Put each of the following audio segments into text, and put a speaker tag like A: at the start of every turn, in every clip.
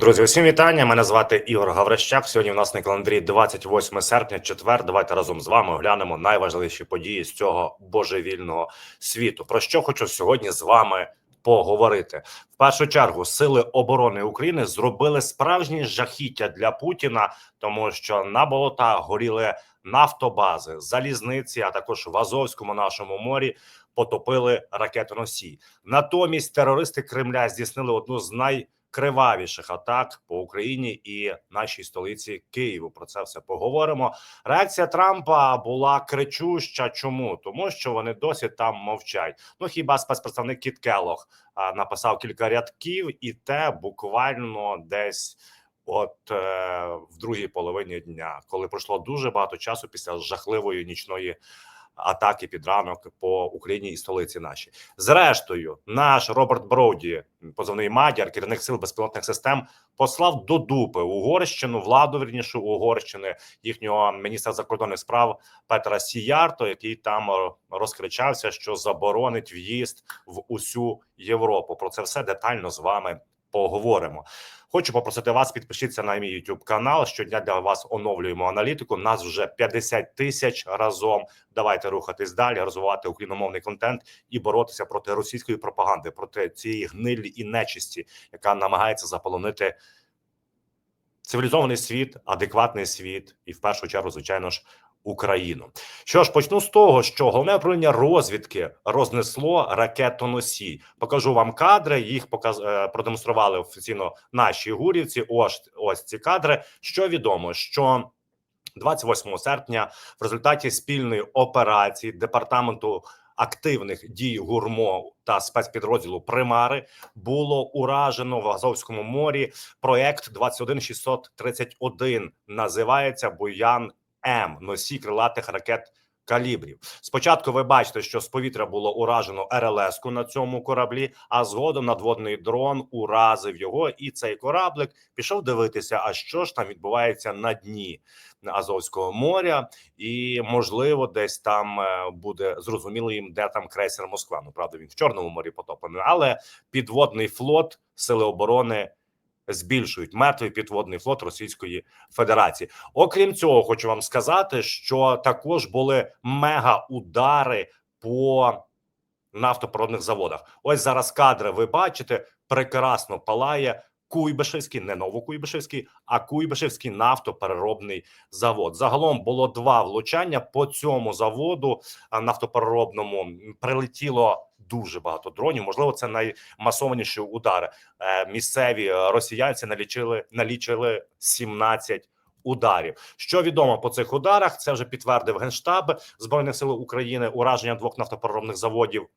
A: Друзі, усім вітання. Мене звати Ігор Гаврищак. Сьогодні у нас на календарі 28 серпня, четвер. Давайте разом з вами оглянемо найважливіші події з цього божевільного світу. Про що хочу сьогодні з вами поговорити? В першу чергу сили оборони України зробили справжні жахіття для Путіна, тому що на болотах горіли нафтобази, залізниці, а також в Азовському нашому морі потопили ракетоносій. Натомість терористи Кремля здійснили одну з най кривавіших атак по Україні і нашій столиці Києву. Про це все поговоримо. Реакція Трампа була кричуща. Чому тому, що вони досі там мовчать? Ну хіба спецпредставник Кіт Келлог а, написав кілька рядків, і те буквально десь. От е, в другій половині дня, коли пройшло дуже багато часу після жахливої нічної атаки під ранок по Україні і столиці нашій. Зрештою, наш Роберт Броуді, позивний Мадяр, керівник сил безпілотних систем, послав до дупи Угорщину, владу вірніше Угорщини, їхнього міністра закордонних справ Петра Сіярто, який там е, розкричався, що заборонить в'їзд в усю Європу. Про це все детально з вами поговоримо. Хочу попросити вас, підпишіться на мій YouTube канал. Щодня для вас оновлюємо аналітику. Нас вже 50 тисяч разом. Давайте рухатись далі, розвивати україномовний контент і боротися проти російської пропаганди, проти цієї гнилі і нечисті, яка намагається заполонити цивілізований світ, адекватний світ, і в першу чергу, звичайно ж. Україну, що ж почну з того, що головне управління розвідки рознесло ракетоносій. Покажу вам кадри. Їх показ е, продемонстрували офіційно наші гурівці. Ось ось ці кадри. Що відомо, що 28 серпня в результаті спільної операції департаменту активних дій гурмо та спецпідрозділу Примари було уражено в Азовському морі. Проект 21631 називається Буян М носій крилатих ракет. Калібрів спочатку ви бачите, що з повітря було уражено РЛС-ку на цьому кораблі, а згодом надводний дрон уразив його, і цей кораблик пішов дивитися, а що ж там відбувається на дні Азовського моря, і можливо, десь там е, буде зрозуміло їм, де там крейсер Москва. Ну правда, він в чорному морі потоплений, але підводний флот сили оборони збільшують мертвий підводний флот Російської Федерації. Окрім цього, хочу вам сказати, що також були мега удари по нафтопроводних заводах. Ось зараз кадри ви бачите прекрасно палає. Куйбишевський, не Новокуйбишевський, а Куйбишевський нафтопереробний завод. Загалом було два влучання по цьому заводу нафтопереробному. Прилетіло дуже багато дронів. Можливо, це наймасованіші удари. Е, місцеві росіянці налічили налічили 17 ударів. Що відомо по цих ударах? Це вже підтвердив генштаб збройних сил України. Ураження двох нафтопереробних заводів.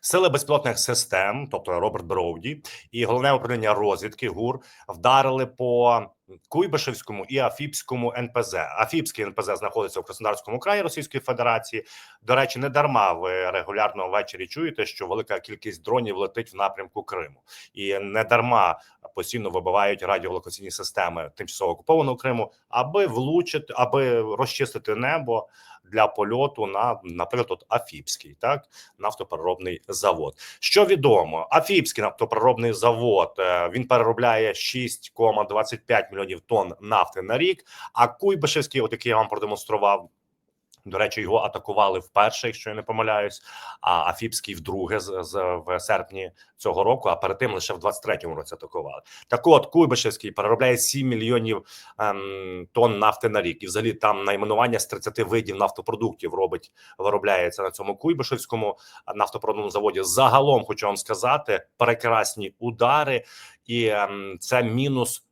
A: Сили безпілотних систем, тобто Роберт Броуді, і головне управління розвідки ГУР вдарили по Куйбишевському і Афіпському НПЗ. Афіпський НПЗ знаходиться у Краснодарському краї Російської Федерації. До речі, не дарма ви регулярно ввечері чуєте, що велика кількість дронів летить в напрямку Криму, і не дарма постійно вибивають радіолокаційні системи тимчасово окупованого Криму, аби влучити, аби розчистити небо для польоту на наприклад, от Афіпський, так нафтопереробний завод. Що відомо, Афіпський нафтопереробний завод е, він переробляє 6,25 мільйонів тонн нафти на рік. А Куйбишевський, от який я вам продемонстрував. До речі, його атакували вперше, якщо я не помиляюсь. А Афіпський вдруге з, з в серпні цього року. А перед тим лише в 23-му році атакували. Так, от Куйбишевський переробляє 7 мільйонів ем, тонн нафти на рік, і взагалі там найменування з 30 видів нафтопродуктів робить виробляється на цьому Куйбишевському нафтопродуктовому заводі. Загалом хочу вам сказати прекрасні удари, і ем, це мінус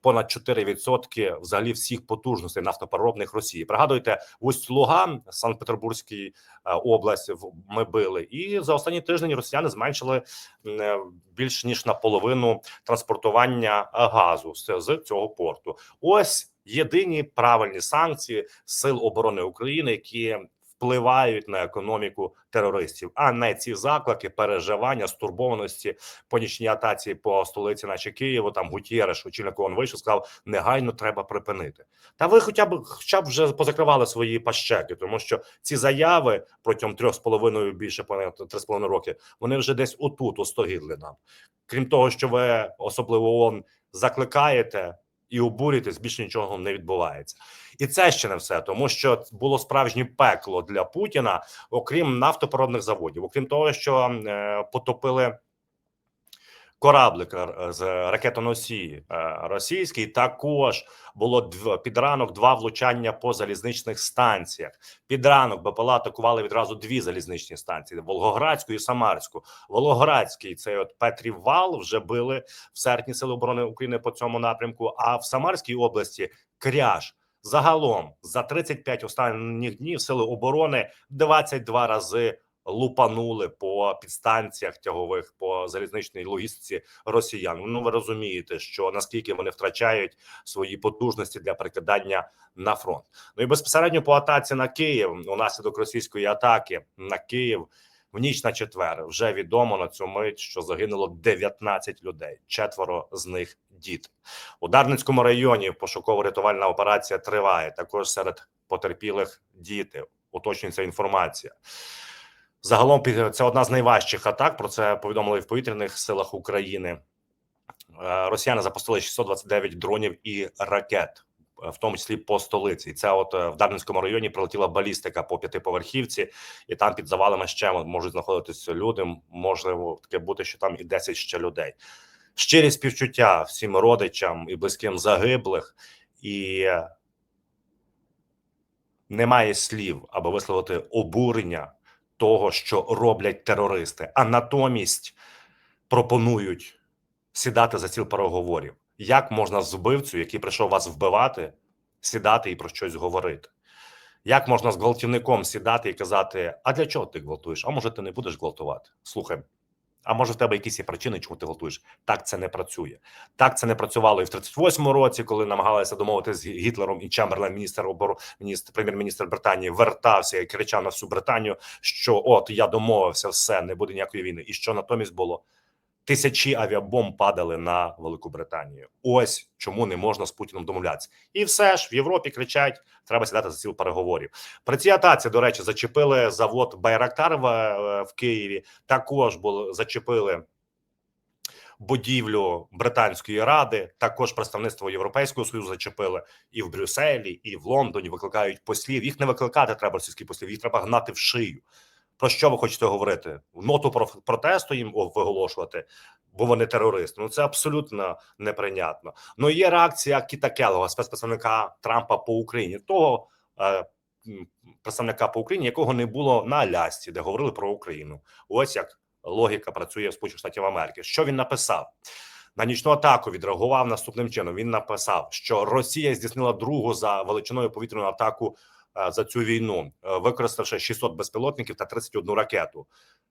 A: понад 4% взагалі всіх потужностей нафтопереробних Росії. Пригадуйте, ось Луган, Санкт-Петербурзький е, область ми били, і за останні тиждень росіяни зменшили е, більш ніж наполовину транспортування газу з, з цього порту. Ось єдині правильні санкції сил оборони України, які впливають на економіку терористів, а не ці заклики, переживання, стурбованості по нічній атаці по столиці, наче Києву. Там Гутєреш, очільник ООН вийшов, сказав, негайно треба припинити. Та ви, хоча б хоча б вже позакривали свої пащеки, тому що ці заяви протягом трьох з половиною більше три з половиною роки вони вже десь отут остогідли нам. Крім того, що ви особливо ООН закликаєте і обурюєтесь, більше нічого не відбувається. І це ще не все, тому що було справжнє пекло для Путіна, окрім нафтопоробних заводів, окрім того, що е, потопили кораблик е, з ракетоносії е, російський. Також було під ранок два влучання по залізничних станціях. Під ранок БПЛА атакували відразу дві залізничні станції: Волгоградську і Самарську. Волгоградський цей от Петрів вал вже били в серпні Сили оборони України по цьому напрямку. А в Самарській області кряж. Загалом за 35 останніх днів сили оборони 22 рази лупанули по підстанціях тягових по залізничній логістиці росіян. Ну ви розумієте, що наскільки вони втрачають свої потужності для прикидання на фронт. Ну і безпосередньо по атаці на Київ унаслідок російської атаки на Київ. В ніч на четвер вже відомо на цю мить, що загинуло 19 людей. Четверо з них діти. У Дарницькому районі пошуково-рятувальна операція триває. Також серед потерпілих діти. Уточнюється інформація. Загалом це одна з найважчих атак. Про це повідомили в повітряних силах України. Е, Росіяни запустили 629 дронів і ракет, в тому числі по столиці. І це от е, в Дарницькому районі прилетіла балістика по п'ятиповерхівці, і там під завалами ще можуть знаходитися люди. Можливо, таке бути, що там і 10 ще людей. Щирі співчуття всім родичам і близьким загиблих, і е, немає слів, аби висловити обурення того, що роблять терористи, а натомість пропонують сідати за ціл переговорів. Як можна з вбивцю, який прийшов вас вбивати, сідати і про щось говорити? Як можна з гвалтівником сідати і казати: А для чого ти гвалтуєш? А може, ти не будеш гвалтувати? Слухай. А може, в тебе якісь є причини, чому ти готуєш? Так це не працює. Так це не працювало і в 38-му році, коли намагалися домовитися з Гітлером і Чемберлен, міністр оборони, міністр, прем'єр-міністр Британії, вертався і кричав на всю Британію, що от я домовився, все не буде ніякої війни. І що натомість було? Тисячі авіабомб падали на Велику Британію. Ось чому не можна з Путіном домовлятися. І все ж в Європі кричать: треба сідати за стіл переговорів. При цій атаці, до речі, зачепили завод Байрактар в, е, Києві. Також було зачепили будівлю британської ради. Також представництво Європейського союзу зачепили і в Брюсселі, і в Лондоні. Викликають послів. Їх не викликати треба російських послів, їх треба гнати в шию. Про що ви хочете говорити? Ноту про протесту їм виголошувати, бо вони терористи. Ну це абсолютно неприйнятно. Ну є реакція Кіта Келлога, спецпредставника Трампа по Україні, того е, представника по Україні, якого не було на Алясці, де говорили про Україну. Ось як логіка працює в Сполучених Штатів Америки. Що він написав? На нічну атаку відреагував наступним чином. Він написав, що Росія здійснила другу за величиною повітряну атаку за цю війну, е, використавши 600 безпілотників та 31 ракету.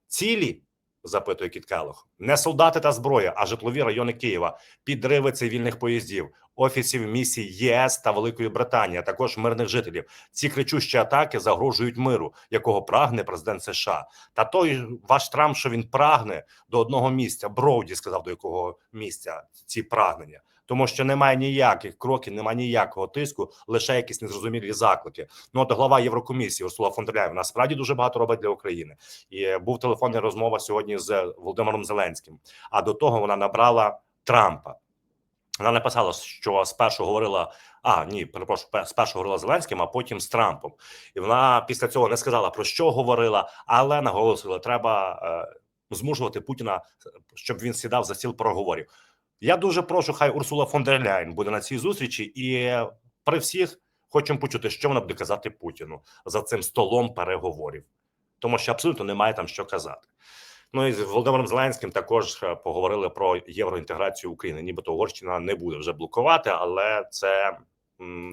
A: Цілі запитує Кіт Келлог, не солдати та зброя, а житлові райони Києва, підриви цивільних поїздів, офісів місій ЄС та Великої Британії, а також мирних жителів. Ці кричущі атаки загрожують миру, якого прагне президент США. Та той ваш Трамп, що він прагне до одного місця. Броуді сказав до якого місця ці прагнення. Тому що немає ніяких кроків, немає ніякого тиску, лише якісь незрозумілі заклики. Ну от глава Єврокомісії Урсула фон дер насправді дуже багато робить для України. І е, був телефонна розмова сьогодні з Володимиром Зеленським. А до того вона набрала Трампа. Вона написала, що спершу говорила. А ні, перепрошую, спершу говорила з Зеленським, а потім з Трампом. І вона після цього не сказала про що говорила, але наголосила, треба е, змушувати Путіна, щоб він сідав за стіл переговорів. Я дуже прошу, хай Урсула фон дер Ляйн буде на цій зустрічі, і е, при всіх хочемо почути, що вона буде казати Путіну за цим столом переговорів, тому що абсолютно немає там що казати. Ну і з Володимиром Зеленським також е, поговорили про євроінтеграцію України. Нібито Угорщина не буде вже блокувати, але це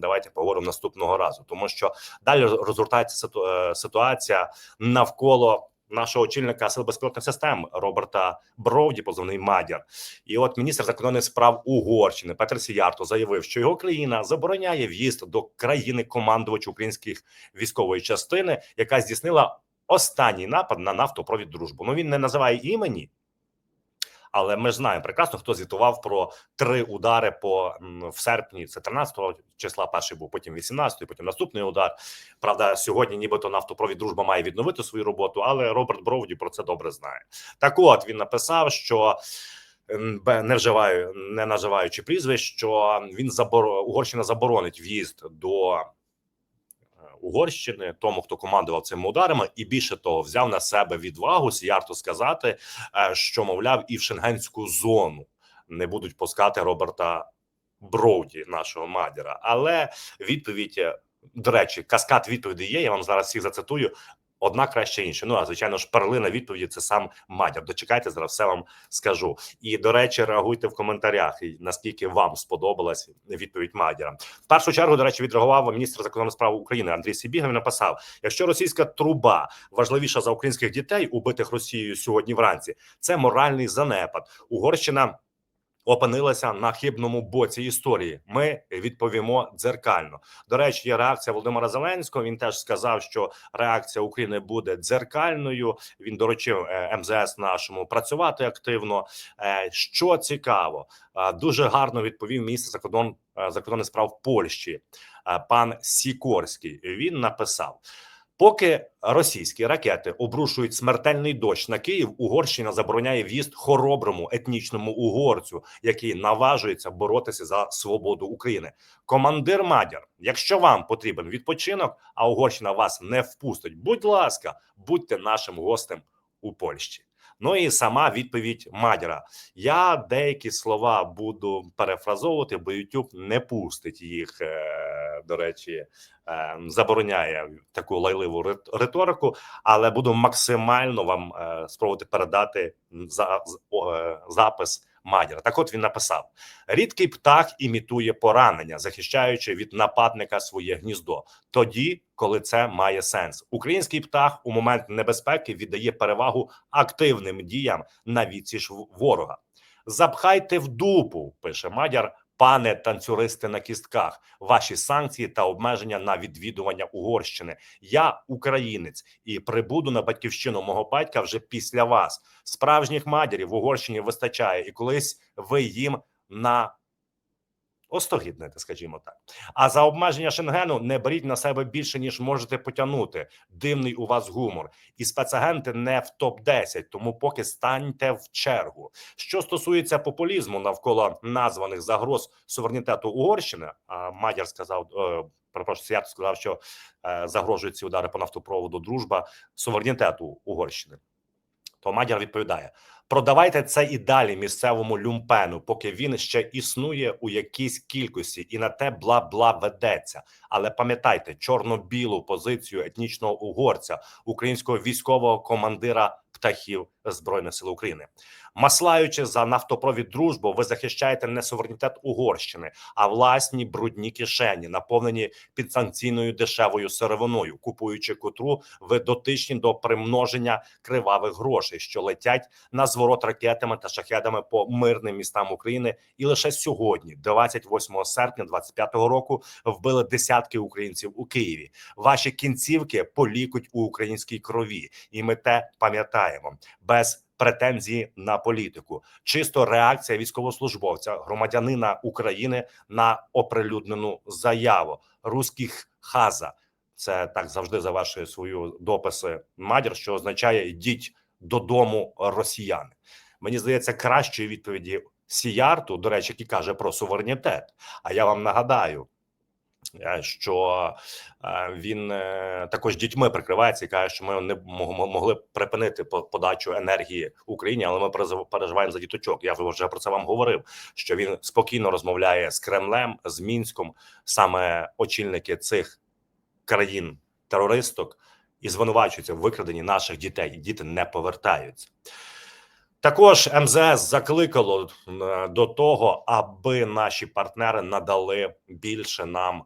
A: давайте поговоримо наступного разу, тому що далі розгортається е, ситуація навколо нашого очільника сил безпілотних систем Роберта Броуді, позивний Мадір, І от міністр закордонних справ Угорщини Петр Сіярто заявив, що його країна забороняє в'їзд до країни командувача українських військової частини, яка здійснила останній напад на нафтопровід дружбу. Ну він не називає імені. Але ми ж знаємо прекрасно, хто звітував про три удари по в серпні. Це 13 числа. Перший був потім 18, потім наступний удар. Правда, сьогодні, нібито нафтопровід дружба має відновити свою роботу, але Роберт Броуді про це добре знає. Так, от він написав, що не вживаю, не називаючи прізвищ, що він забор... Угорщина заборонить в'їзд до Угорщини, тому хто командував цими ударами, і більше того, взяв на себе відвагу Сіярто сказати, е, що мовляв, і в шенгенську зону не будуть пускати Роберта Броуді, нашого мадіра. Але відповідь, до речі, каскад відповідей є. Я вам зараз всіх зацитую. Одна краще інша. Ну а звичайно ж, перлина відповіді це сам Мадяр. Дочекайте, зараз все вам скажу. І до речі, реагуйте в коментарях, наскільки вам сподобалась відповідь Мадяра. В першу чергу, до речі, відреагував міністр закордонних справ України Андрій Сібіга. Він написав: якщо російська труба важливіша за українських дітей, убитих Росією сьогодні вранці, це моральний занепад. Угорщина опинилася на хибному боці історії. Ми відповімо дзеркально. До речі, є реакція Володимира Зеленського. Він теж сказав, що реакція України буде дзеркальною. Він доручив е, МЗС нашому працювати активно. Е, Що цікаво, е, дуже гарно відповів міністр закордон закордонних справ Польщі, пан Сікорський. Він написав. Поки російські ракети обрушують смертельний дощ на Київ, Угорщина забороняє в'їзд хороброму етнічному угорцю, який наважується боротися за свободу України. Командир Мадяр, якщо вам потрібен відпочинок, а Угорщина вас не впустить, будь ласка, будьте нашим гостем у Польщі. Ну і сама відповідь Мадіра. Я деякі слова буду перефразовувати, бо YouTube не пустить їх. е, До речі, е, забороняє таку лайливу рит- риторику, але буду максимально вам е, спробувати передати запис Мадяра. Так, от він написав: рідкий птах імітує поранення, захищаючи від нападника своє гніздо. Тоді, коли це має сенс, український птах у момент небезпеки віддає перевагу активним діям на відсіч ворога. Запхайте в дупу, пише Мадяр. Пане танцюристи на кістках, ваші санкції та обмеження на відвідування Угорщини. Я українець і прибуду на батьківщину мого батька вже після вас. Справжніх матірів в Угорщині вистачає, і колись ви їм на остогіднете, скажімо так. А за обмеження Шенгену не беріть на себе більше ніж можете потягнути. Дивний у вас гумор, і спецагенти не в топ 10 тому поки станьте в чергу. Що стосується популізму навколо названих загроз суверенітету Угорщини, а Мадяр сказав. е, Перепрошую, Свят сказав, що е, загрожують ці удари по нафтопроводу дружба суверенітету Угорщини. То Мадяр відповідає: продавайте це і далі місцевому люмпену, поки він ще існує у якійсь кількості, і на те бла бла ведеться. Але пам'ятайте чорно-білу позицію етнічного угорця, українського військового командира птахів збройних сил України. Маслаючи за нафтопровід дружбу, ви захищаєте не суверенітет Угорщини, а власні брудні кишені, наповнені підсанкційною дешевою сировиною, купуючи котру ви дотичні до примноження кривавих грошей, що летять на зворот ракетами та шахедами по мирним містам України. І лише сьогодні, 28 серпня 25-го року, вбили десятки українців у Києві. Ваші кінцівки полікуть у українській крові, і ми те пам'ятаємо без. Претензії на політику, чисто реакція військовослужбовця, громадянина України на оприлюднену заяву руських хаза. Це так завжди завершує свою дописи Мадір, що означає йдіть додому росіяни. Мені здається, кращої відповіді Сіярту, до речі, який каже про суверенітет. А я вам нагадаю, що е, він е, також дітьми прикривається і каже, що ми не мо- могли припинити подачу енергії Україні, але ми переживаємо за діточок. Я вже про це вам говорив. Що він спокійно розмовляє з Кремлем, з Мінськом, саме очільники цих країн терористок і звинувачуються в викраденні наших дітей. Діти не повертаються. Також МЗС закликало е, до того, аби наші партнери надали більше нам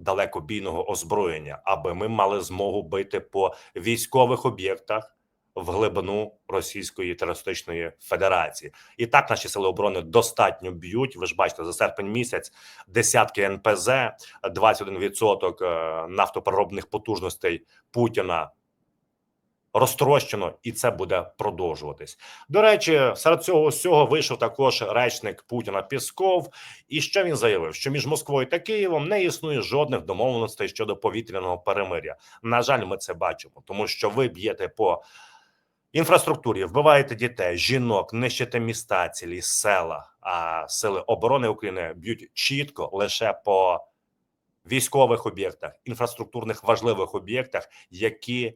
A: далекобійного озброєння, аби ми мали змогу бити по військових об'єктах в глибину Російської терористичної Федерації. І так наші сили оборони достатньо б'ють. Ви ж бачите, за серпень місяць десятки НПЗ, 21% е, нафтопереробних потужностей Путіна розтрощено, і це буде продовжуватись. До речі, серед цього всього вийшов також речник Путіна Пісков. І що він заявив? Що між Москвою та Києвом не існує жодних домовленостей щодо повітряного перемиря. На жаль, ми це бачимо, тому що ви б'єте по інфраструктурі, вбиваєте дітей, жінок, нищите міста, цілі села. А сили оборони України б'ють чітко лише по військових об'єктах, інфраструктурних важливих об'єктах, які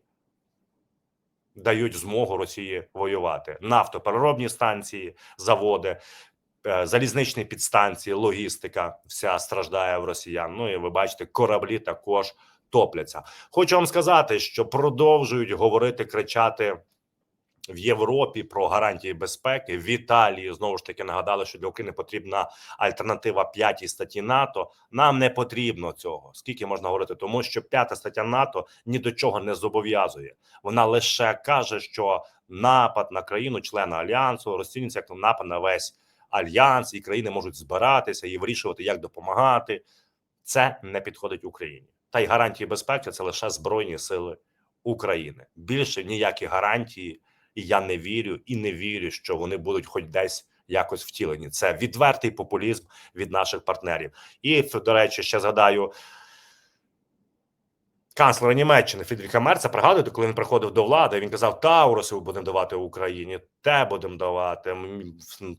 A: дають змогу Росії воювати. Нафтопереробні станції, заводи, е, залізничні підстанції, логістика вся страждає в росіян. Ну і ви бачите, кораблі також топляться. Хочу вам сказати, що продовжують говорити, кричати в Європі про гарантії безпеки. В Італії знову ж таки нагадали, що для України потрібна альтернатива п'ятій статті НАТО. Нам не потрібно цього. Скільки можна говорити, тому що п'ята стаття НАТО ні до чого не зобов'язує. Вона лише каже, що напад на країну, члена альянсу, розцінюється як напад на весь альянс, і країни можуть збиратися і вирішувати, як допомагати. Це не підходить Україні. Та й гарантії безпеки це лише збройні сили України. Більше ніякі гарантії, і я не вірю і не вірю, що вони будуть хоч десь якось втілені. Це відвертий популізм від наших партнерів. І до речі, ще згадаю. Канцлера Німеччини Фідріха Мерца пригадуєте, коли він приходив до влади, він казав: Таурусів будемо давати Україні, те будемо давати.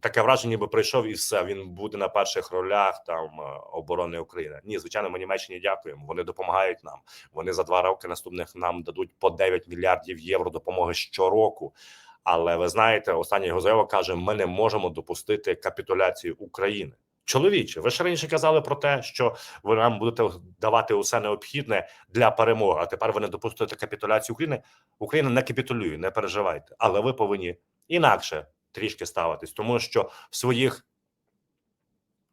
A: Таке враження, ніби прийшов і все. Він буде на перших ролях там е, оборони України. Ні, звичайно, ми Німеччині дякуємо. Вони допомагають нам. Вони за два роки наступних нам дадуть по 9 мільярдів євро допомоги щороку. Але ви знаєте, остання його заява каже: ми не можемо допустити капітуляцію України. Чоловіче, ви ж раніше казали про те, що ви нам будете давати усе необхідне для перемоги. А тепер ви не допустите капітуляцію України. Україна не капітулює, не переживайте. Але ви повинні інакше трішки ставитись, тому що в своїх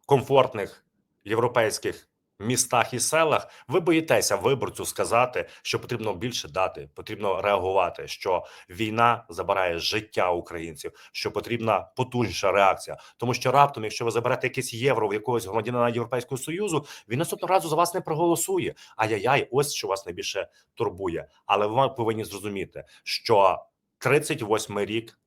A: комфортних європейських містах і селах ви боїтеся виборцю сказати, що потрібно більше дати, потрібно реагувати. Що війна забирає життя українців, що потрібна потужніша реакція, тому що раптом, якщо ви заберете якесь євро в якогось громадянина Європейського союзу, він наступного разу за вас не проголосує. Ай-яй-яй, ось що вас найбільше турбує. Але ви повинні зрозуміти, що 38-й рік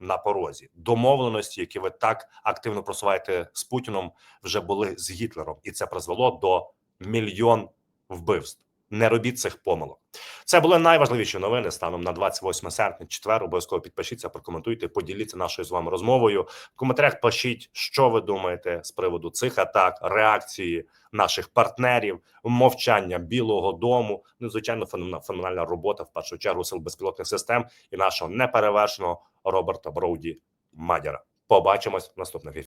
A: на порозі домовленості, які ви так активно просуваєте з Путіном, вже були з Гітлером, і це призвело до мільйон вбивств. Не робіть цих помилок. Це були найважливіші новини станом на 28 серпня. Четвер обов'язково підпишіться, прокоментуйте, поділіться нашою з вами розмовою. В коментарях пишіть, що ви думаєте з приводу цих атак, реакції наших партнерів, мовчання Білого Дому. Ну, звичайно, феноменальна робота в першу чергу сил безпілотних систем і нашого неперевершеного Роберта Броуді Мадяра. Побачимось в наступних ефірах.